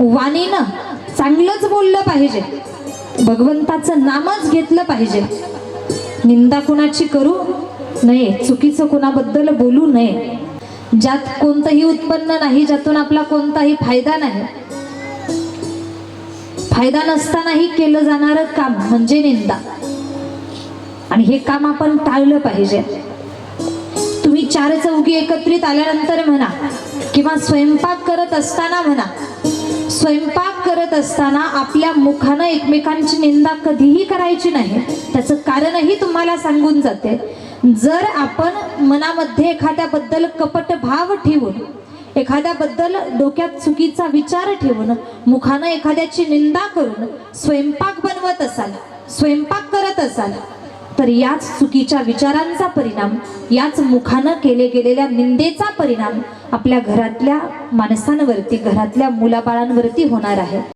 वाणीनं चांगलंच बोललं पाहिजे. भगवंताचं नामच घेतलं पाहिजे. निंदा कुणाची करू नये चुकीचं कुणाबद्दल बोलू नये. ज्यात कोणतंही उत्पन्न नाही ज्यातून आपला कोणताही फायदा नाही. फायदा नसतानाही केलं जाणारं काम म्हणजे निंदा. आणि हे काम आपण टाळलं पाहिजे. तुम्ही चार चौघी एकत्रित आल्यानंतर म्हणा किंवा स्वयंपाक करत असताना म्हणा स्वयंपाक करत असताना आपल्या मुखानं एकमेकांची निंदा कधीही करायची नाही. त्याचं कारणही तुम्हाला सांगून जाते. जर आपण मनामध्ये एखाद्याबद्दल कपट भाव ठेवून एखाद्याबद्दल डोक्यात चुकीचा विचार ठेवून मुखानं एखाद्याची निंदा करून स्वयंपाक बनवत असाल स्वयंपाक करत असाल तर याच चुकीच्या विचारांचा परिणाम याच मुखानं केले गेलेल्या निंदेचा परिणाम आपल्या घरातल्या माणसांवरती घरातल्या मुलाबाळांवरती होणार आहे.